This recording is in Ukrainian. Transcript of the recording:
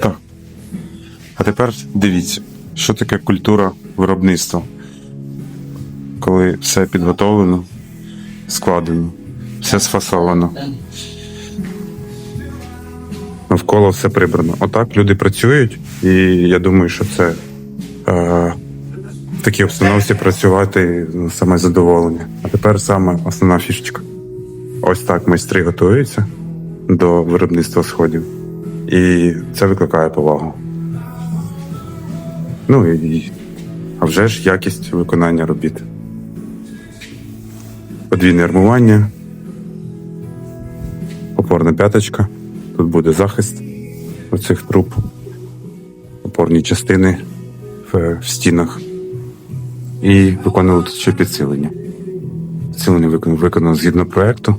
Так. А тепер дивіться, що таке культура виробництва. Коли все підготовлено, складено, все сфасовано. Навколо все прибрано. Отак люди працюють, і я думаю, що це е, в такій обстановці працювати ну, саме задоволення. А тепер саме основна фішечка. Ось так майстри готуються до виробництва сходів. І це викликає повагу. Ну і а вже ж якість виконання робіт. Подвійне армування, опорна п'яточка. Тут буде захист оцих труб, опорні частини в, в стінах. І виконали тут ще підсилення. Підсилення виконано, виконано згідно проекту.